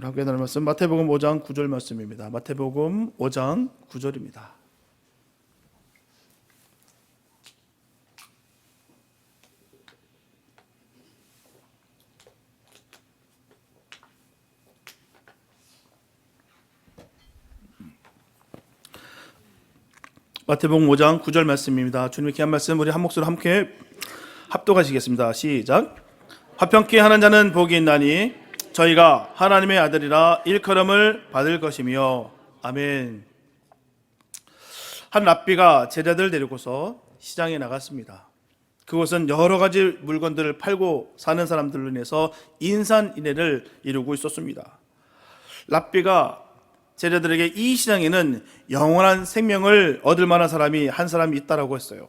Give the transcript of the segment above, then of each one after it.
우리 함께 나눌 말씀 마태복음 5장 9절 말씀입니다. 마태복음 5장 9절입니다. 마태복음 5장 9절 말씀입니다. 주님의 귀한 말씀 우리 한 목소리로 함께 합독하시겠습니다. 시작. 화평케 하는 자는 복이 있나니 저희가 하나님의 아들이라 일컬음을 받을 것이며 아멘. 한 랍비가 제자들 데리고서 시장에 나갔습니다. 그곳은 여러 가지 물건들을 팔고 사는 사람들로 인해서 인산인해를 이루고 있었습니다. 랍비가 제자들에게 이 시장에는 영원한 생명을 얻을 만한 사람이 한 사람이 있다라고 했어요.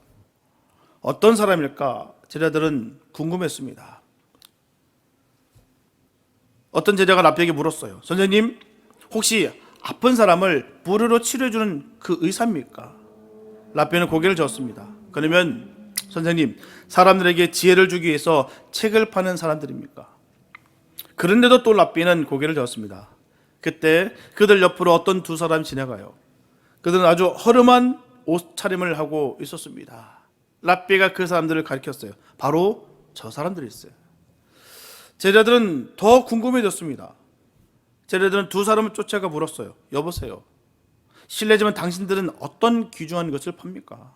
어떤 사람일까? 제자들은 궁금했습니다. 어떤 제자가 랍비에게 물었어요. 선생님, 혹시 아픈 사람을 불으로 치료해주는 그 의사입니까? 랍비는 고개를 저었습니다. 그러면 선생님, 사람들에게 지혜를 주기 위해서 책을 파는 사람들입니까? 그런데도 또 랍비는 고개를 저었습니다. 그때 그들 옆으로 어떤 두 사람이 지나가요. 그들은 아주 허름한 옷 차림을 하고 있었습니다. 랍비가 그 사람들을 가리켰어요. 바로 저 사람들이 있어요. 제자들은 더 궁금해졌습니다. 제자들은 두 사람을 쫓아가 물었어요. 여보세요. 실례지만 당신들은 어떤 귀중한 것을 팝니까?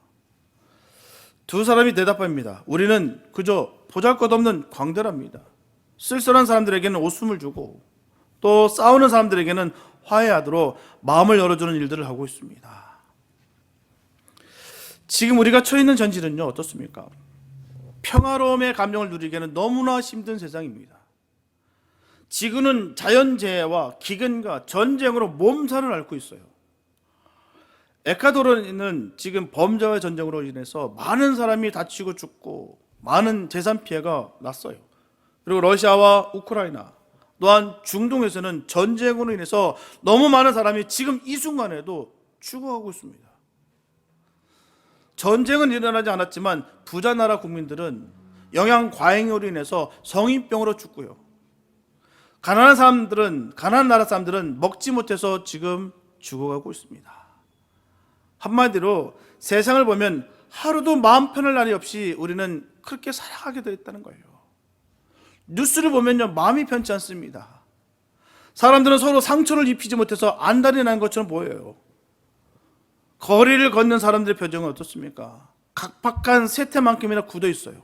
두 사람이 대답합니다. 우리는 그저 보잘것없는 광대랍니다. 쓸쓸한 사람들에게는 옷숨을 주고 또 싸우는 사람들에게는 화해하도록 마음을 열어주는 일들을 하고 있습니다. 지금 우리가 처해 있는 전질은요 어떻습니까? 평화로움의 감정을 누리기에는 너무나 힘든 세상입니다. 지구는 자연재해와 기근과 전쟁으로 몸살을 앓고 있어요. 에콰도르는 지금 범죄와 전쟁으로 인해서 많은 사람이 다치고 죽고 많은 재산 피해가 났어요. 그리고 러시아와 우크라이나 또한 중동에서는 전쟁으로 인해서 너무 많은 사람이 지금 이 순간에도 죽어가고 있습니다. 전쟁은 일어나지 않았지만 부자 나라 국민들은 영양 과잉으로 인해서 성인병으로 죽고요. 가난한 사람들은 가난한 나라 사람들은 먹지 못해서 지금 죽어가고 있습니다. 한마디로 세상을 보면 하루도 마음 편할 날이 없이 우리는 그렇게 살아가게 되어 있다는 거예요. 뉴스를 보면요 마음이 편치 않습니다. 사람들은 서로 상처를 입히지 못해서 안달이 난 것처럼 보여요. 거리를 걷는 사람들의 표정은 어떻습니까? 각박한 세태만큼이나 굳어 있어요.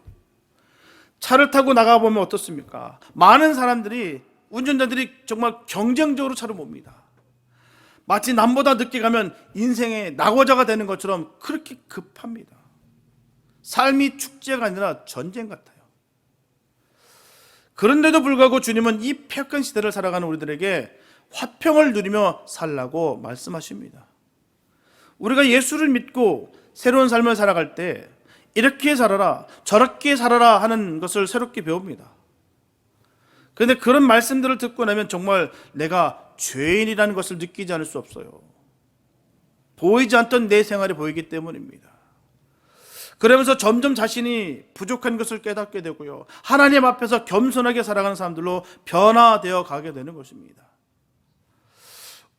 차를 타고 나가 보면 어떻습니까? 많은 사람들이 운전자들이 정말 경쟁적으로 차를 몹니다. 마치 남보다 늦게 가면 인생의 낙오자가 되는 것처럼 그렇게 급합니다. 삶이 축제가 아니라 전쟁 같아요. 그런데도 불구하고 주님은 이 폐역한 시대를 살아가는 우리들에게 화평을 누리며 살라고 말씀하십니다. 우리가 예수를 믿고 새로운 삶을 살아갈 때 이렇게 살아라, 저렇게 살아라 하는 것을 새롭게 배웁니다. 그런데 그런 말씀들을 듣고 나면 정말 내가 죄인이라는 것을 느끼지 않을 수 없어요. 보이지 않던 내 생활이 보이기 때문입니다. 그러면서 점점 자신이 부족한 것을 깨닫게 되고요. 하나님 앞에서 겸손하게 살아가는 사람들로 변화되어 가게 되는 것입니다.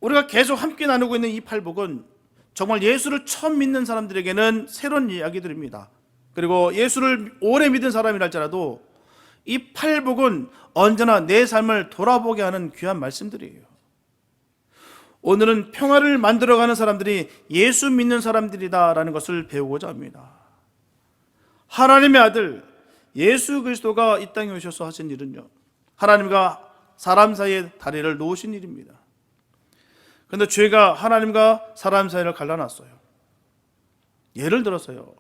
우리가 계속 함께 나누고 있는 이 팔복은 정말 예수를 처음 믿는 사람들에게는 새로운 이야기들입니다. 그리고 예수를 오래 믿은 사람이랄지라도 이 팔복은 언제나 내 삶을 돌아보게 하는 귀한 말씀들이에요. 오늘은 평화를 만들어가는 사람들이 예수 믿는 사람들이다라는 것을 배우고자 합니다. 하나님의 아들 예수 그리스도가 이 땅에 오셔서 하신 일은요. 하나님과 사람 사이에 다리를 놓으신 일입니다. 그런데 죄가 하나님과 사람 사이를 갈라놨어요. 예를 들어서요.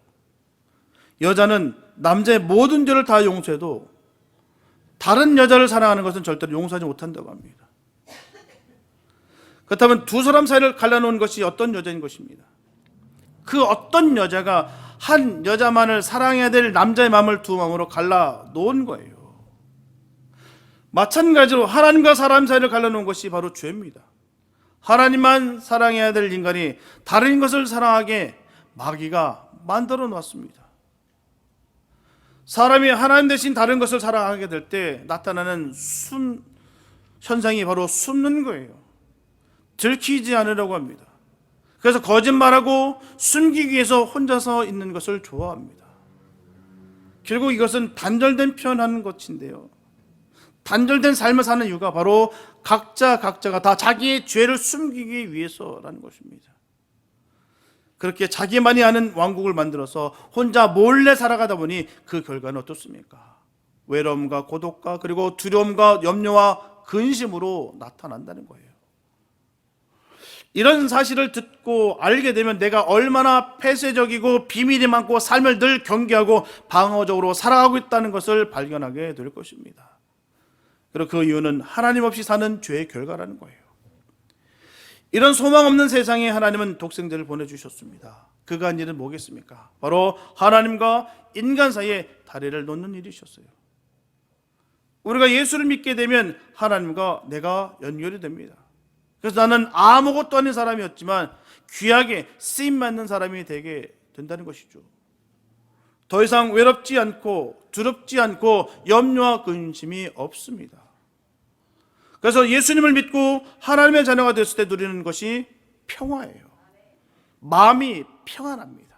여자는 남자의 모든 죄를 다 용서해도 다른 여자를 사랑하는 것은 절대로 용서하지 못한다고 합니다. 그렇다면 두 사람 사이를 갈라놓은 것이 어떤 여자인 것입니다. 그 어떤 여자가 한 여자만을 사랑해야 될 남자의 마음을 두 마음으로 갈라 놓은 거예요. 마찬가지로 하나님과 사람 사이를 갈라놓은 것이 바로 죄입니다. 하나님만 사랑해야 될 인간이 다른 것을 사랑하게 마귀가 만들어 놨습니다. 사람이 하나님 대신 다른 것을 사랑하게 될 때 나타나는 순, 현상이 바로 숨는 거예요. 들키지 않으려고 합니다. 그래서 거짓말하고 숨기기 위해서 혼자서 있는 것을 좋아합니다. 결국 이것은 단절된 표현하는 것인데요. 단절된 삶을 사는 이유가 바로 각자 각자가 다 자기의 죄를 숨기기 위해서라는 것입니다. 그렇게 자기만이 아는 왕국을 만들어서 혼자 몰래 살아가다 보니 그 결과는 어떻습니까? 외로움과 고독과 그리고 두려움과 염려와 근심으로 나타난다는 거예요. 이런 사실을 듣고 알게 되면 내가 얼마나 폐쇄적이고 비밀이 많고 삶을 늘 경계하고 방어적으로 살아가고 있다는 것을 발견하게 될 것입니다. 그리고 그 이유는 하나님 없이 사는 죄의 결과라는 거예요. 이런 소망 없는 세상에 하나님은 독생자를 보내주셨습니다. 그가 한 일은 뭐겠습니까? 바로 하나님과 인간 사이에 다리를 놓는 일이셨어요. 우리가 예수를 믿게 되면 하나님과 내가 연결이 됩니다. 그래서 나는 아무것도 아닌 사람이었지만 귀하게 쓰임 맞는 사람이 되게 된다는 것이죠. 더 이상 외롭지 않고 두렵지 않고 염려와 근심이 없습니다. 그래서 예수님을 믿고 하나님의 자녀가 됐을 때 누리는 것이 평화예요. 마음이 평안합니다.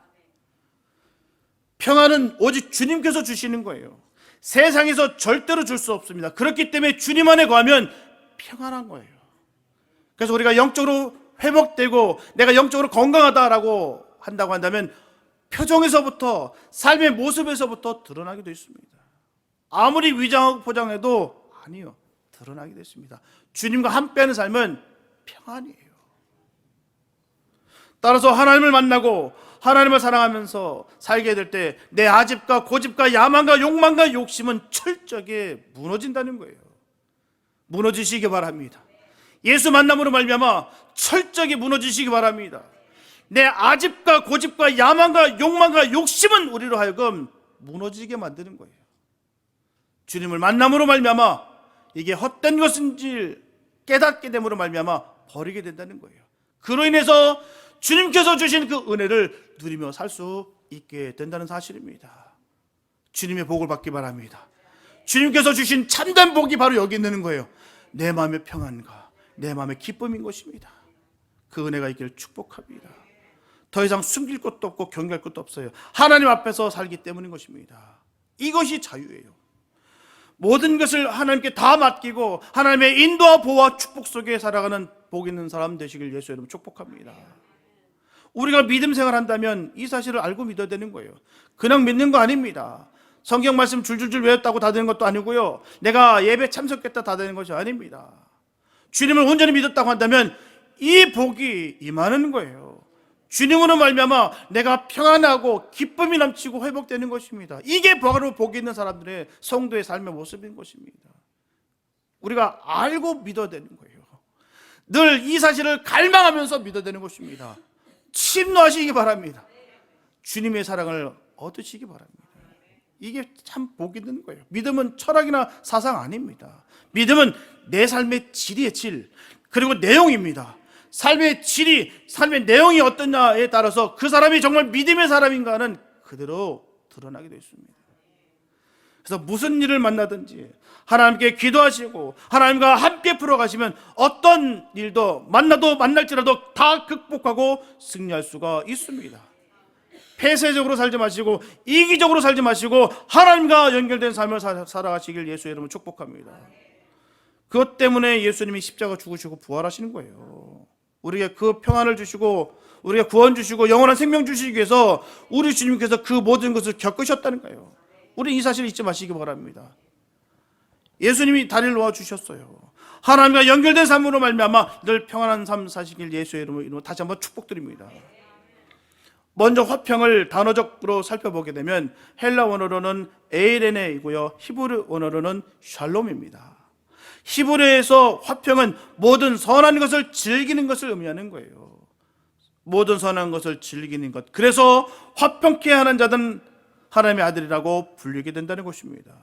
평안은 오직 주님께서 주시는 거예요. 세상에서 절대로 줄 수 없습니다. 그렇기 때문에 주님 안에 거하면 평안한 거예요. 그래서 우리가 영적으로 회복되고 내가 영적으로 건강하다라고 한다고 한다면 표정에서부터 삶의 모습에서부터 드러나게 되어 있습니다. 아무리 위장하고 포장해도 아니요. 드러나게 됐습니다. 주님과 함께하는 삶은 평안이에요. 따라서 하나님을 만나고 하나님을 사랑하면서 살게 될 때 내 아집과 고집과 야망과 욕망과 욕심은 철저하게 무너진다는 거예요. 무너지시기 바랍니다. 예수 만남으로 말미암아 철저하게 무너지시기 바랍니다. 내 아집과 고집과 야망과 욕망과 욕심은 우리로 하여금 무너지게 만드는 거예요. 주님을 만남으로 말미암아 이게 헛된 것인지 깨닫게 됨으로 말미암아 버리게 된다는 거예요. 그로 인해서 주님께서 주신 그 은혜를 누리며 살 수 있게 된다는 사실입니다. 주님의 복을 받기 바랍니다. 주님께서 주신 참된 복이 바로 여기 있는 거예요. 내 마음의 평안과 내 마음의 기쁨인 것입니다. 그 은혜가 있기를 축복합니다. 더 이상 숨길 것도 없고 경계할 것도 없어요. 하나님 앞에서 살기 때문인 것입니다. 이것이 자유예요. 모든 것을 하나님께 다 맡기고 하나님의 인도와 보호와 축복 속에 살아가는 복 있는 사람 되시길 예수 이름 축복합니다. 우리가 믿음 생활한다면 이 사실을 알고 믿어야 되는 거예요. 그냥 믿는 거 아닙니다. 성경 말씀 줄줄줄 외웠다고 다 되는 것도 아니고요. 내가 예배 참석했다 다 되는 것이 아닙니다. 주님을 온전히 믿었다고 한다면 이 복이 임하는 거예요. 주님으로 말미암아 내가 평안하고 기쁨이 넘치고 회복되는 것입니다. 이게 바로 복 있는 사람들의 성도의 삶의 모습인 것입니다. 우리가 알고 믿어야 되는 거예요. 늘 이 사실을 갈망하면서 믿어야 되는 것입니다. 침노하시기 바랍니다. 주님의 사랑을 얻으시기 바랍니다. 이게 참복 있는 거예요. 믿음은 철학이나 사상 아닙니다. 믿음은 내 삶의 질이의 질, 그리고 내용입니다. 삶의 질이, 삶의 내용이 어떠냐에 따라서 그 사람이 정말 믿음의 사람인가는 그대로 드러나게 되어 있습니다. 그래서 무슨 일을 만나든지 하나님께 기도하시고 하나님과 함께 풀어가시면 어떤 일도 만나도 만날지라도 다 극복하고 승리할 수가 있습니다. 폐쇄적으로 살지 마시고 이기적으로 살지 마시고 하나님과 연결된 삶을 사- 살아가시길 예수의 이름으로 축복합니다. 그것 때문에 예수님이 십자가 죽으시고 부활하시는 거예요. 우리에게 그 평안을 주시고 우리에게 구원 주시고 영원한 생명 주시기 위해서 우리 주님께서 그 모든 것을 겪으셨다는 거예요. 우리 이 사실 잊지 마시기 바랍니다. 예수님이 다리를 놓아 주셨어요. 하나님과 연결된 삶으로 말미암아 늘 평안한 삶 사시길 예수의 이름으로 다시 한번 축복드립니다. 먼저 화평을 단어적으로 살펴보게 되면 헬라 원어로는 에이레네이고요. 히브리 원어로는 샬롬입니다. 히브리에서 화평은 모든 선한 것을 즐기는 것을 의미하는 거예요. 모든 선한 것을 즐기는 것. 그래서 화평케 하는 자들은 하나님의 아들이라고 불리게 된다는 것입니다.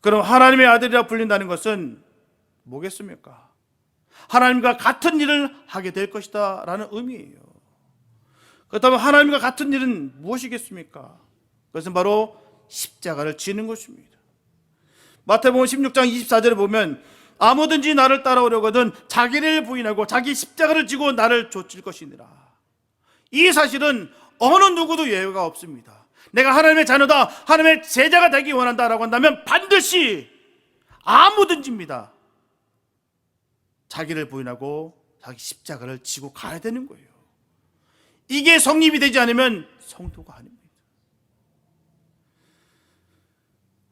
그럼 하나님의 아들이라 불린다는 것은 뭐겠습니까? 하나님과 같은 일을 하게 될 것이다 라는 의미예요. 그렇다면 하나님과 같은 일은 무엇이겠습니까? 그것은 바로 십자가를 지는 것입니다. 마태복음 16장 24절에 보면 아무든지 나를 따라오려거든 자기를 부인하고 자기 십자가를 지고 나를 좇을 것이니라. 이 사실은 어느 누구도 예외가 없습니다. 내가 하나님의 자녀다, 하나님의 제자가 되기 원한다라고 한다면 반드시 아무든지입니다. 자기를 부인하고 자기 십자가를 지고 가야 되는 거예요. 이게 성립이 되지 않으면 성도가 아닙니다.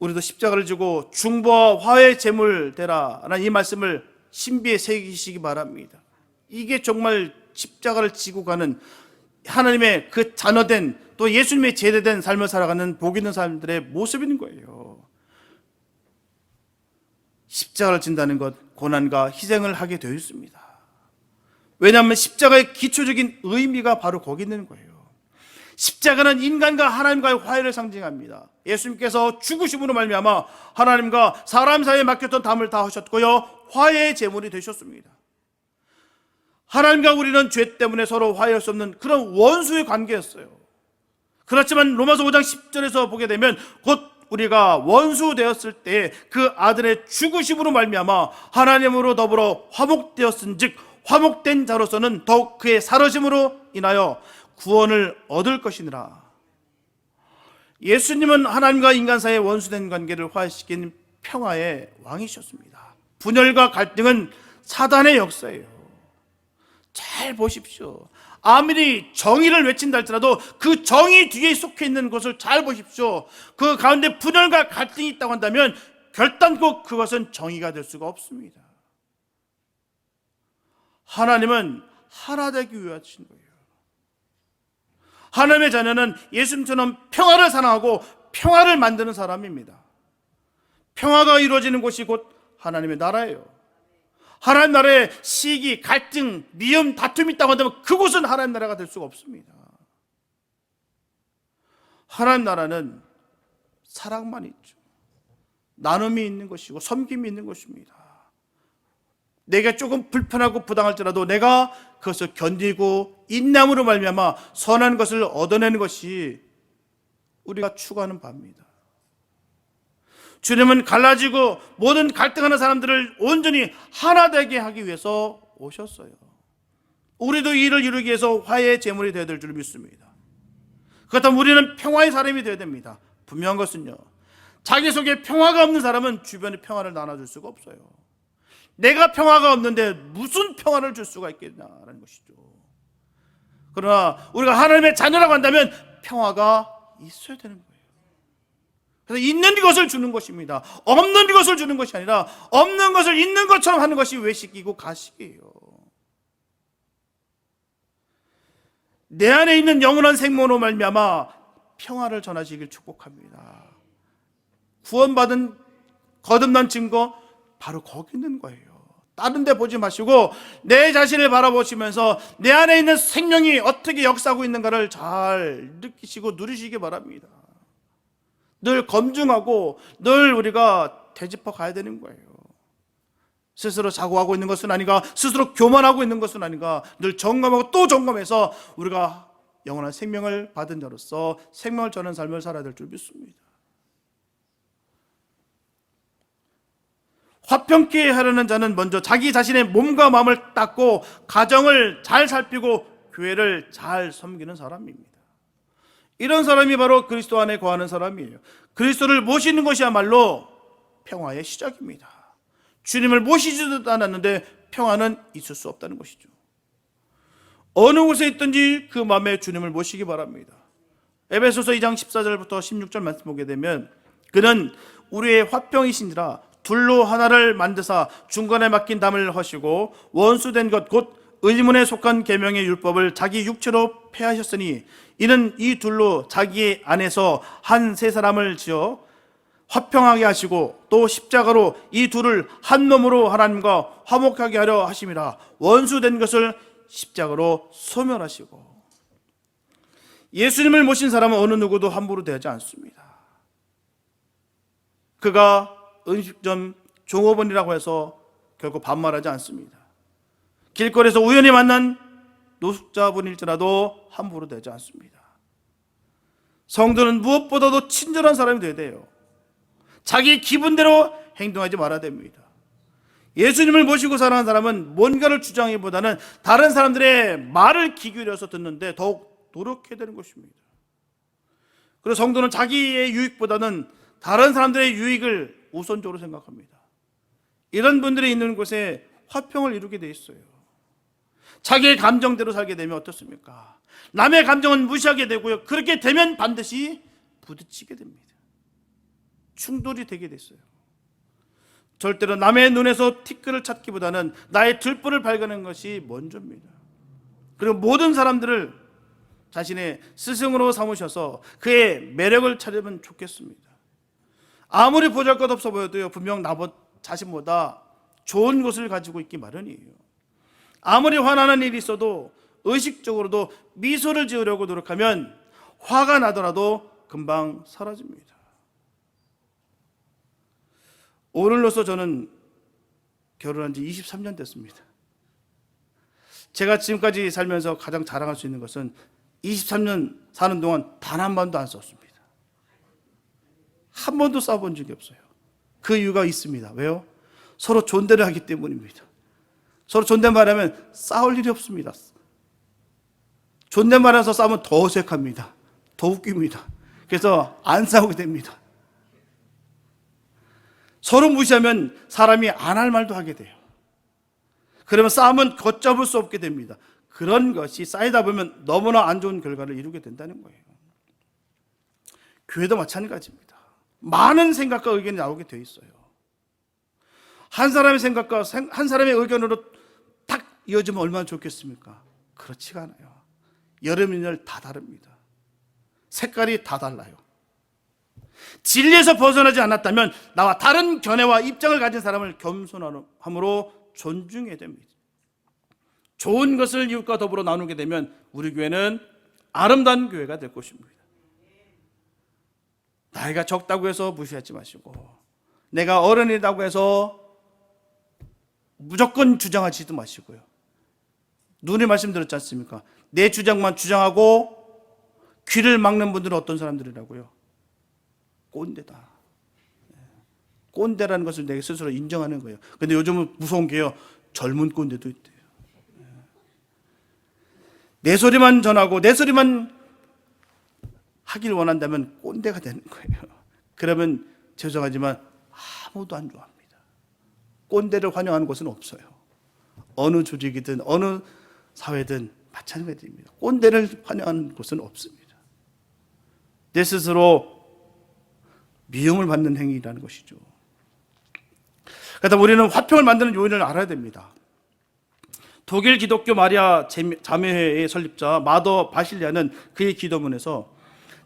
우리도 십자가를 지고 중보와 화해 제물 되라라는 이 말씀을 신비에 새기시기 바랍니다. 이게 정말 십자가를 지고 가는 하나님의 그 자녀된 또 예수님의 제대된 삶을 살아가는 복 있는 사람들의 모습인 거예요. 십자가를 진다는 것 고난과 희생을 하게 되어 있습니다. 왜냐하면 십자가의 기초적인 의미가 바로 거기 있는 거예요. 십자가는 인간과 하나님과의 화해를 상징합니다. 예수님께서 죽으심으로 말미암아 하나님과 사람 사이에 맡겼던 담을 다 하셨고요. 화해의 제물이 되셨습니다. 하나님과 우리는 죄 때문에 서로 화해할 수 없는 그런 원수의 관계였어요. 그렇지만 로마서 5장 10절에서 보게 되면 곧 우리가 원수 되었을 때 그 아들의 죽으심으로 말미암아 하나님으로 더불어 화목되었은즉 화목된 자로서는 더욱 그의 사르심으로 인하여 구원을 얻을 것이니라. 예수님은 하나님과 인간 사이의 원수된 관계를 화해시킨 평화의 왕이셨습니다. 분열과 갈등은 사단의 역사예요. 잘 보십시오. 아무리 정의를 외친다 할지라도 그 정의 뒤에 속해 있는 것을 잘 보십시오. 그 가운데 분열과 갈등이 있다고 한다면 결단코 그것은 정의가 될 수가 없습니다. 하나님은 하나 되기 위해 하신 거예요. 하나님의 자녀는 예수님처럼 평화를 사랑하고 평화를 만드는 사람입니다. 평화가 이루어지는 곳이 곧 하나님의 나라예요. 하나님 나라에 시기, 갈등, 미움, 다툼이 있다고 한다면 그곳은 하나님 나라가 될 수가 없습니다. 하나님 나라는 사랑만 있죠. 나눔이 있는 것이고 섬김이 있는 것입니다. 내가 조금 불편하고 부당할지라도 내가 그것을 견디고 인남으로 말미암아 선한 것을 얻어내는 것이 우리가 추구하는 바입니다. 주님은 갈라지고 모든 갈등하는 사람들을 온전히 하나 되게 하기 위해서 오셨어요. 우리도 이 일을 이루기 위해서 화해의 제물이 되어야 될 줄 믿습니다. 그렇다면 우리는 평화의 사람이 되어야 됩니다. 분명한 것은요. 자기 속에 평화가 없는 사람은 주변에 평화를 나눠줄 수가 없어요. 내가 평화가 없는데 무슨 평화를 줄 수가 있겠냐라는 것이죠. 그러나 우리가 하나님의 자녀라고 한다면 평화가 있어야 되는 거예요. 그래서 있는 것을 주는 것입니다. 없는 것을 주는 것이 아니라 없는 것을 있는 것처럼 하는 것이 외식이고 가식이에요. 내 안에 있는 영원한 생명으로 말미암아 평화를 전하시길 축복합니다. 구원받은 거듭난 증거 바로 거기 있는 거예요. 다른 데 보지 마시고 내 자신을 바라보시면서 내 안에 있는 생명이 어떻게 역사하고 있는가를 잘 느끼시고 누리시기 바랍니다. 늘 검증하고 늘 우리가 되짚어 가야 되는 거예요. 스스로 자고하고 있는 것은 아닌가, 스스로 교만하고 있는 것은 아닌가, 늘 점검하고 또 점검해서 우리가 영원한 생명을 받은 자로서 생명을 전하는 삶을 살아야 될 줄 믿습니다. 화평케 하려는 자는 먼저 자기 자신의 몸과 마음을 닦고 가정을 잘 살피고 교회를 잘 섬기는 사람입니다. 이런 사람이 바로 그리스도 안에 거하는 사람이에요. 그리스도를 모시는 것이야말로 평화의 시작입니다. 주님을 모시지도 않았는데 평화는 있을 수 없다는 것이죠. 어느 곳에 있든지 그 마음에 주님을 모시기 바랍니다. 에베소서 2장 14절부터 16절 말씀 보게 되면 그는 우리의 화평이신지라 둘로 하나를 만드사 중간에 맡긴 담을 하시고 원수된 것 곧 의문에 속한 계명의 율법을 자기 육체로 폐하셨으니 이는 이 둘로 자기 안에서 한 세 사람을 지어 화평하게 하시고 또 십자가로 이 둘을 한 놈으로 하나님과 화목하게 하려 하심이라 원수된 것을 십자가로 소멸하시고 예수님을 모신 사람은 어느 누구도 함부로 대하지 않습니다. 그가 음식점 종업원이라고 해서 결국 반말하지 않습니다. 길거리에서 우연히 만난 노숙자분일지라도 함부로 되지 않습니다. 성도는 무엇보다도 친절한 사람이 되어야 돼요. 자기 기분대로 행동하지 말아야 됩니다. 예수님을 모시고 살아가는 사람은 뭔가를 주장하기보다는 다른 사람들의 말을 귀 기울여서 듣는데 더욱 노력해야 되는 것입니다. 그리고 성도는 자기의 유익보다는 다른 사람들의 유익을 우선적으로 생각합니다. 이런 분들이 있는 곳에 화평을 이루게 돼 있어요. 자기의 감정대로 살게 되면 어떻습니까? 남의 감정은 무시하게 되고요. 그렇게 되면 반드시 부딪히게 됩니다. 충돌이 되게 됐어요. 절대로 남의 눈에서 티끌을 찾기보다는 나의 들불을 발견하는 것이 먼저입니다. 그리고 모든 사람들을 자신의 스승으로 삼으셔서 그의 매력을 찾으면 좋겠습니다. 아무리 보잘것 없어 보여도요, 분명 나 자신보다 좋은 것을 가지고 있기 마련이에요. 아무리 화나는 일이 있어도 의식적으로도 미소를 지으려고 노력하면 화가 나더라도 금방 사라집니다. 오늘로서 저는 결혼한 지 23년 됐습니다. 제가 지금까지 살면서 가장 자랑할 수 있는 것은 23년 사는 동안 단 한 번도 안 썼습니다. 한 번도 싸본 적이 없어요. 그 이유가 있습니다. 왜요? 서로 존대를 하기 때문입니다. 서로 존댓말하면 싸울 일이 없습니다. 존댓말해서 싸우면 더 어색합니다. 더 웃깁니다. 그래서 안 싸우게 됩니다. 서로 무시하면 사람이 안 할 말도 하게 돼요. 그러면 싸움은 걷잡을 수 없게 됩니다. 그런 것이 쌓이다 보면 너무나 안 좋은 결과를 이루게 된다는 거예요. 교회도 마찬가지입니다. 많은 생각과 의견이 나오게 돼 있어요. 한 사람의 생각과 한 사람의 의견으로 딱 이어지면 얼마나 좋겠습니까? 그렇지가 않아요. 여름이날 다 다릅니다. 색깔이 다 달라요. 진리에서 벗어나지 않았다면 나와 다른 견해와 입장을 가진 사람을 겸손함으로 존중해야 됩니다. 좋은 것을 이웃과 더불어 나누게 되면 우리 교회는 아름다운 교회가 될 것입니다. 나이가 적다고 해서 무시하지 마시고 내가 어른이라고 해서 무조건 주장하지도 마시고요. 눈이 말씀드렸지 않습니까? 내 주장만 주장하고 귀를 막는 분들은 어떤 사람들이라고요? 꼰대다. 꼰대라는 것을 내게 스스로 인정하는 거예요. 근데 요즘은 무서운 게요. 젊은 꼰대도 있대요. 내 소리만 전하고 내 소리만 하길 원한다면 꼰대가 되는 거예요. 그러면 죄송하지만 아무도 안 좋아합니다. 꼰대를 환영하는 곳은 없어요. 어느 조직이든 어느 사회든 마찬가지입니다. 꼰대를 환영하는 곳은 없습니다. 내 스스로 미움을 받는 행위라는 것이죠. 그래서 우리는 화평을 만드는 요인을 알아야 됩니다. 독일 기독교 마리아 자매회의 설립자 마더 바실리아는 그의 기도문에서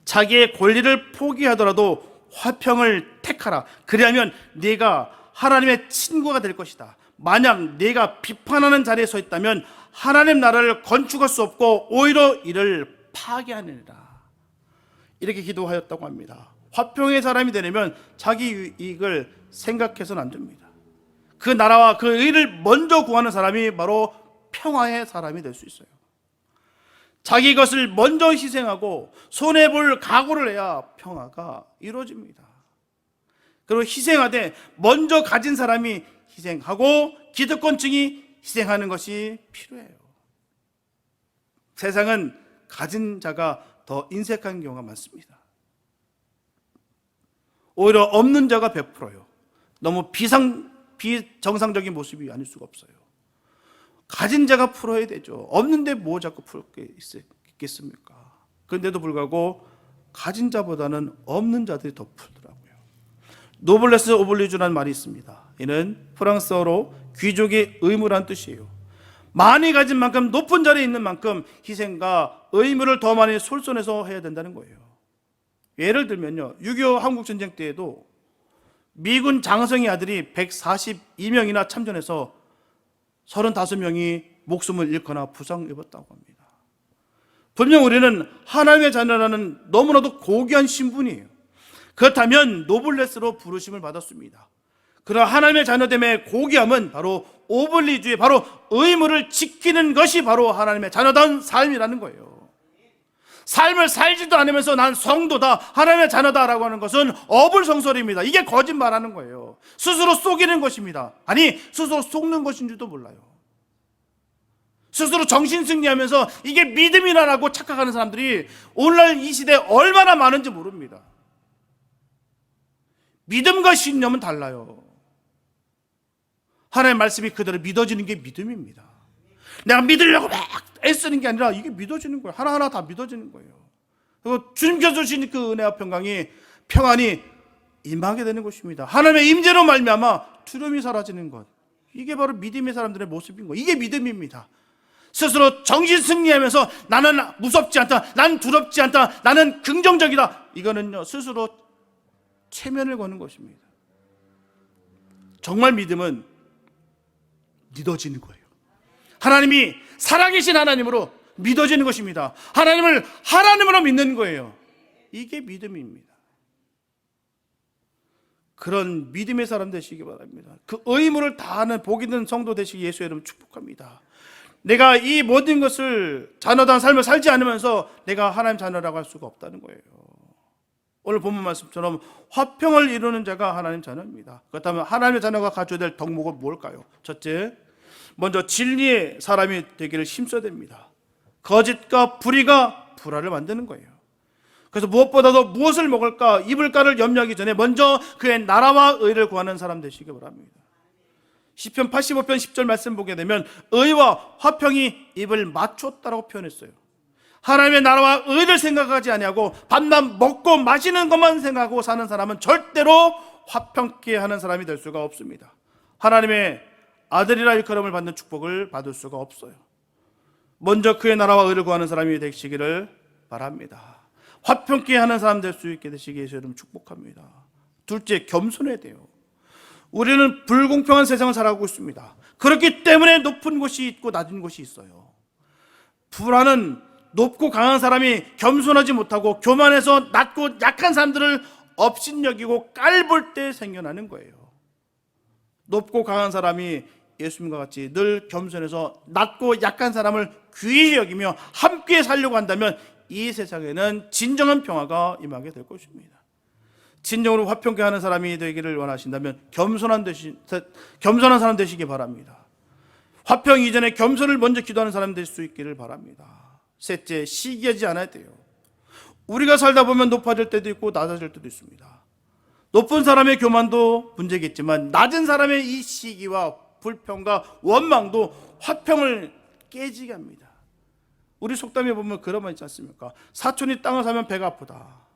자기의 권리를 포기하더라도 화평을 택하라. 그리하면 네가 하나님의 친구가 될 것이다. 만약 네가 비판하는 자리에 서 있다면 하나님 나라를 건축할 수 없고 오히려 이를 파괴하느니라. 이렇게 기도하였다고 합니다. 화평의 사람이 되려면 자기 이익을 생각해서는 안 됩니다. 그 나라와 그 의를 먼저 구하는 사람이 바로 평화의 사람이 될 수 있어요. 자기 것을 먼저 희생하고 손해볼 각오를 해야 평화가 이루어집니다. 그리고 희생하되 먼저 가진 사람이 희생하고 기득권층이 희생하는 것이 필요해요. 세상은 가진 자가 더 인색한 경우가 많습니다. 오히려 없는 자가 100%요. 너무 비상 비정상적인 모습이 아닐 수가 없어요. 가진 자가 풀어야 되죠. 없는데 뭐 자꾸 풀 게 있겠습니까? 그런데도 불구하고 가진 자보다는 없는 자들이 더 풀더라고요. 노블레스 오블리주라는 말이 있습니다. 이는 프랑스어로 귀족의 의무란 뜻이에요. 많이 가진 만큼 높은 자리에 있는 만큼 희생과 의무를 더 많이 솔선해서 해야 된다는 거예요. 예를 들면요. 6.25 한국 전쟁 때에도 미군 장성의 아들이 142명이나 참전해서 35명이 목숨을 잃거나 부상 입었다고 합니다. 분명 우리는 하나님의 자녀라는 너무나도 고귀한 신분이에요. 그렇다면 노블레스로 부르심을 받았습니다. 그러나 하나님의 자녀됨의 고귀함은 바로 오블리주의 바로 의무를 지키는 것이 바로 하나님의 자녀다운 삶이라는 거예요. 삶을 살지도 않으면서 난 성도다, 하나님의 자녀다라고 하는 것은 어불성설입니다. 이게 거짓말하는 거예요. 스스로 속이는 것입니다. 아니, 스스로 속는 것인지도 몰라요. 스스로 정신 승리하면서 이게 믿음이라고 착각하는 사람들이 오늘날 이 시대에 얼마나 많은지 모릅니다. 믿음과 신념은 달라요. 하나님의 말씀이 그대로 믿어지는 게 믿음입니다. 내가 믿으려고 막 애쓰는 게 아니라 이게 믿어지는 거예요. 하나하나 다 믿어지는 거예요. 그리고 주님께서 주신 그 은혜와 평강이 평안이 임하게 되는 것입니다. 하나님의 임재로 말미암아 두려움이 사라지는 것. 이게 바로 믿음의 사람들의 모습인 거예요. 이게 믿음입니다. 스스로 정신 승리하면서 나는 무섭지 않다. 난 두렵지 않다. 나는 긍정적이다. 이거는요. 스스로 체면을 거는 것입니다. 정말 믿음은 믿어지는 거예요. 하나님이 살아계신 하나님으로 믿어지는 것입니다. 하나님을 하나님으로 믿는 거예요. 이게 믿음입니다. 그런 믿음의 사람 되시기 바랍니다. 그 의무를 다하는 복 있는 성도 되시기 예수의 이름 축복합니다. 내가 이 모든 것을 자녀다운 삶을 살지 않으면서 내가 하나님 자녀라고 할 수가 없다는 거예요. 오늘 본문 말씀처럼 화평을 이루는 자가 하나님 자녀입니다. 그렇다면 하나님의 자녀가 가져야 될 덕목은 뭘까요? 첫째, 먼저 진리의 사람이 되기를 힘써야 됩니다. 거짓과 불의가 불화를 만드는 거예요. 그래서 무엇보다도 무엇을 먹을까, 입을까를 염려하기 전에 먼저 그의 나라와 의를 구하는 사람 되시기 바랍니다. 시편 85편 10절 말씀 보게 되면 의와 화평이 입을 맞췄다라고 표현했어요. 하나님의 나라와 의를 생각하지 아니하고 밥만 먹고 마시는 것만 생각하고 사는 사람은 절대로 화평케 하는 사람이 될 수가 없습니다. 하나님의 아들이라 일컬음을 받는 축복을 받을 수가 없어요. 먼저 그의 나라와 의를 구하는 사람이 되시기를 바랍니다. 화평케 하는 사람 될 수 있게 되시기 위해서 축복합니다. 둘째, 겸손해야 돼요. 우리는 불공평한 세상을 살아가고 있습니다. 그렇기 때문에 높은 곳이 있고 낮은 곳이 있어요. 불안은 높고 강한 사람이 겸손하지 못하고 교만해서 낮고 약한 사람들을 업신여기고 깔볼 때 생겨나는 거예요. 높고 강한 사람이 예수님과 같이 늘 겸손해서 낮고 약한 사람을 귀히 여기며 함께 살려고 한다면 이 세상에는 진정한 평화가 임하게 될 것입니다. 진정으로 화평케 하는 사람이 되기를 원하신다면 겸손한 되시, 겸손한 사람 되시기 바랍니다. 화평 이전에 겸손을 먼저 기도하는 사람 될 수 있기를 바랍니다. 셋째, 시기하지 않아야 돼요. 우리가 살다 보면 높아질 때도 있고 낮아질 때도 있습니다. 높은 사람의 교만도 문제겠지만 낮은 사람의 이 시기와 불평과 원망도 화평을 깨지게 합니다. 우리 속담에 보면 그런 말 있지 않습니까? 사촌이 땅을 사면 배가 아프다.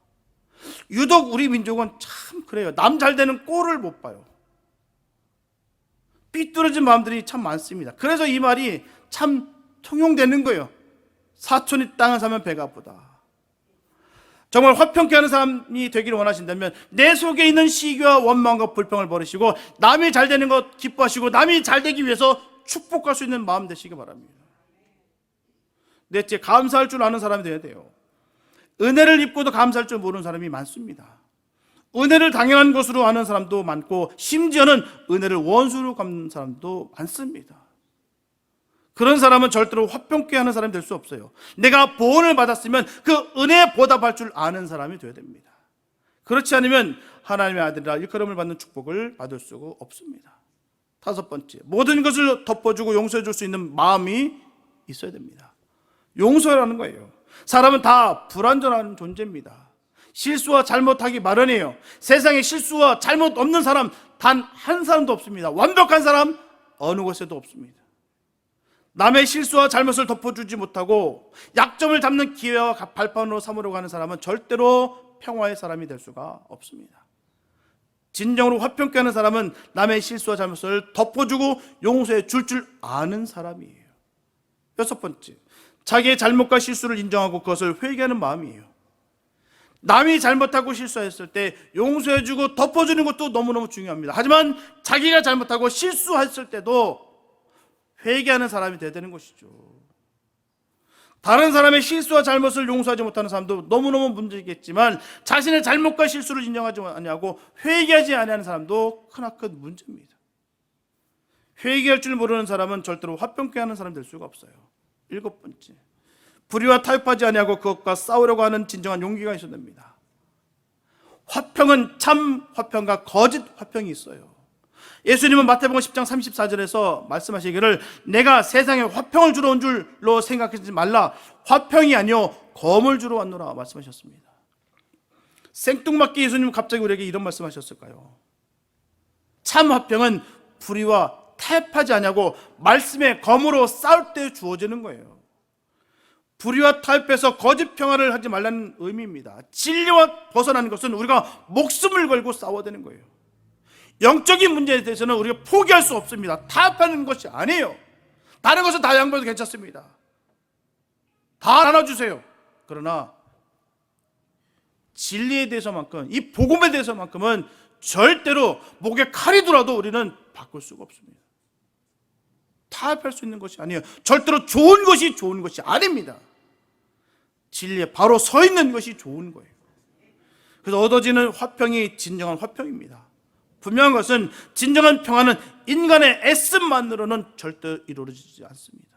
유독 우리 민족은 참 그래요. 남 잘 되는 꼴을 못 봐요. 삐뚤어진 마음들이 참 많습니다. 그래서 이 말이 참 통용되는 거예요. 사촌이 땅을 사면 배가 아프다. 정말 화평케 하는 사람이 되기를 원하신다면 내 속에 있는 시기와 원망과 불평을 버리시고 남이 잘 되는 것 기뻐하시고 남이 잘 되기 위해서 축복할 수 있는 마음 되시기 바랍니다. 넷째, 감사할 줄 아는 사람이 되어야 돼요. 은혜를 입고도 감사할 줄 모르는 사람이 많습니다. 은혜를 당연한 것으로 아는 사람도 많고 심지어는 은혜를 원수로 갚는 사람도 많습니다. 그런 사람은 절대로 화평케 하는 사람이 될 수 없어요. 내가 보恩을 받았으면 그 은혜에 보답할 줄 아는 사람이 되어야 됩니다. 그렇지 않으면 하나님의 아들이라 일컬음을 받는 축복을 받을 수가 없습니다. 다섯 번째, 모든 것을 덮어주고 용서해 줄 수 있는 마음이 있어야 됩니다. 용서라는 거예요. 사람은 다 불완전한 존재입니다. 실수와 잘못하기 마련이에요. 세상에 실수와 잘못 없는 사람 단 한 사람도 없습니다. 완벽한 사람 어느 곳에도 없습니다. 남의 실수와 잘못을 덮어주지 못하고 약점을 잡는 기회와 발판으로 삼으려고 하는 사람은 절대로 평화의 사람이 될 수가 없습니다. 진정으로 화평케 하는 사람은 남의 실수와 잘못을 덮어주고 용서해 줄 줄 아는 사람이에요. 여섯 번째, 자기의 잘못과 실수를 인정하고 그것을 회개하는 마음이에요. 남이 잘못하고 실수했을 때 용서해주고 덮어주는 것도 너무너무 중요합니다. 하지만 자기가 잘못하고 실수했을 때도 회개하는 사람이 되야 되는 것이죠. 다른 사람의 실수와 잘못을 용서하지 못하는 사람도 너무너무 문제겠지만 자신의 잘못과 실수를 인정하지 아니하고 회개하지 아니하는 사람도 크나큰 문제입니다. 회개할 줄 모르는 사람은 절대로 화평케 하는 사람 될 수가 없어요. 일곱 번째. 불의와 타협하지 아니하고 그것과 싸우려고 하는 진정한 용기가 있어야 됩니다. 화평은 참 화평과 거짓 화평이 있어요. 예수님은 마태복음 10장 34절에서 말씀하시기를 내가 세상에 화평을 주러 온 줄로 생각하지 말라 화평이 아니요 검을 주러 왔노라 말씀하셨습니다. 생뚱맞게 예수님은 갑자기 우리에게 이런 말씀하셨을까요? 참 화평은 불의와 타협하지 않냐고 말씀의 검으로 싸울 때 주어지는 거예요. 불의와 타협해서 거짓 평화를 하지 말라는 의미입니다. 진리와 벗어나는 것은 우리가 목숨을 걸고 싸워야 되는 거예요. 영적인 문제에 대해서는 우리가 포기할 수 없습니다. 타협하는 것이 아니에요. 다른 것은 다 양보해도 괜찮습니다. 다 나눠주세요. 그러나 진리에 대해서만큼 이 복음에 대해서만큼은 절대로 목에 칼이 들어도 우리는 바꿀 수가 없습니다. 타협할 수 있는 것이 아니에요. 절대로 좋은 것이 좋은 것이 아닙니다. 진리에 바로 서 있는 것이 좋은 거예요. 그래서 얻어지는 화평이 진정한 화평입니다. 분명한 것은 진정한 평화는 인간의 애씀만으로는 절대 이루어지지 않습니다.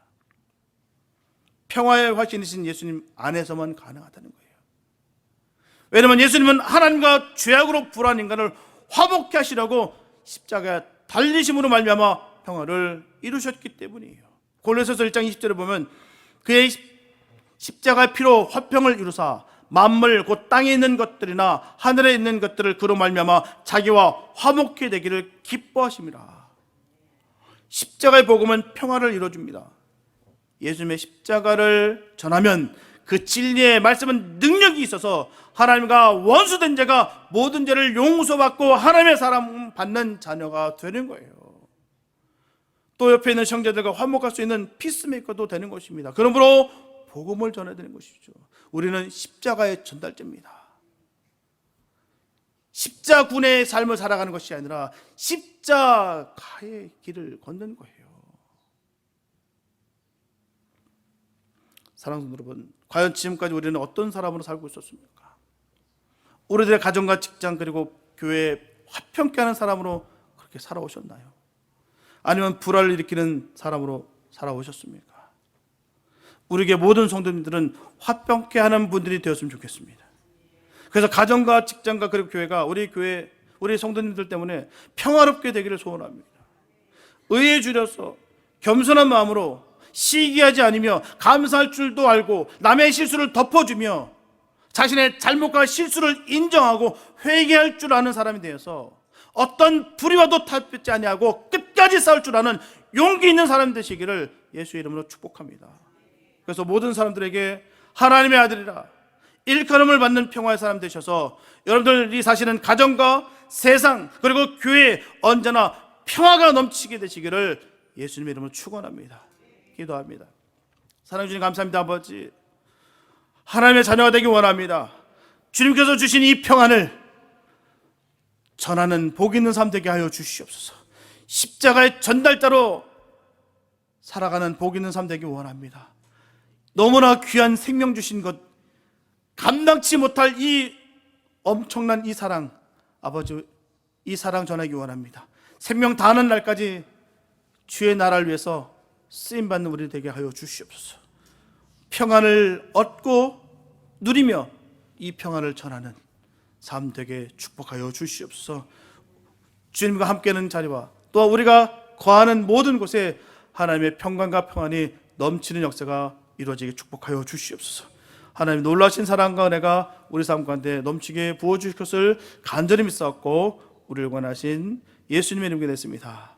평화의 화신이신 예수님 안에서만 가능하다는 거예요. 왜냐하면 예수님은 하나님과 죄악으로 불안 인간을 화목케 하시려고 십자가에 달리심으로 말미암아 평화를 이루셨기 때문이에요. 골로새서 1장 20절에 보면 그의 십자가의 피로 화평을 이루사 만물 곧 땅에 있는 것들이나 하늘에 있는 것들을 그로 말미암아 자기와 화목케 되기를 기뻐하심이라. 십자가의 복음은 평화를 이루어줍니다. 예수님의 십자가를 전하면 그 진리의 말씀은 능력이 있어서 하나님과 원수된 자가 모든 죄를 용서받고 하나님의 사람 받는 자녀가 되는 거예요. 또 옆에 있는 형제들과 화목할 수 있는 피스메이커도 되는 것입니다. 그러므로 복음을 전해야 되는 것이죠. 우리는 십자가의 전달자입니다. 십자군의 삶을 살아가는 것이 아니라 십자가의 길을 걷는 거예요. 사랑하는 여러분, 과연 지금까지 우리는 어떤 사람으로 살고 있었습니까? 우리들의 가정과 직장 그리고 교회 화평케 하는 사람으로 그렇게 살아오셨나요? 아니면 불화를 일으키는 사람으로 살아오셨습니까? 우리에게 모든 성도님들은 화평케 하는 분들이 되었으면 좋겠습니다. 그래서 가정과 직장과 그리고 교회가 우리 교회 우리 성도님들 때문에 평화롭게 되기를 소원합니다. 의에 줄여서 겸손한 마음으로 시기하지 않으며 감사할 줄도 알고 남의 실수를 덮어주며 자신의 잘못과 실수를 인정하고 회개할 줄 아는 사람이 되어서 어떤 불의와도 탈피지 아니하고 끝까지 싸울 줄 아는 용기 있는 사람 되시기를 예수의 이름으로 축복합니다. 그래서 모든 사람들에게 하나님의 아들이라 일컬음을 받는 평화의 사람 되셔서 여러분들이 사시는 가정과 세상 그리고 교회에 언제나 평화가 넘치게 되시기를 예수님의 이름으로 축원합니다. 기도합니다. 사랑해 주님 감사합니다 아버지. 하나님의 자녀가 되기 원합니다. 주님께서 주신 이 평안을 전하는 복 있는 삶 되게 하여 주시옵소서. 십자가의 전달자로 살아가는 복 있는 삶 되기 원합니다. 너무나 귀한 생명 주신 것 감당치 못할 이 엄청난 이 사랑 아버지 이 사랑 전하기 원합니다. 생명 다하는 날까지 주의 나라를 위해서 쓰임 받는 우리 되게 하여 주시옵소서. 평안을 얻고 누리며 이 평안을 전하는 삶 되게 축복하여 주시옵소서. 주님과 함께하는 자리와 또 우리가 거하는 모든 곳에 하나님의 평강과 평안이 넘치는 역사가 이루어지게 축복하여 주시옵소서. 하나님 놀라신 사랑과 은혜가 우리 삶 가운데 넘치게 부어 주실 것을 간절히 믿사옵고 우리를 원하신 예수님의 이름에 냈습니다.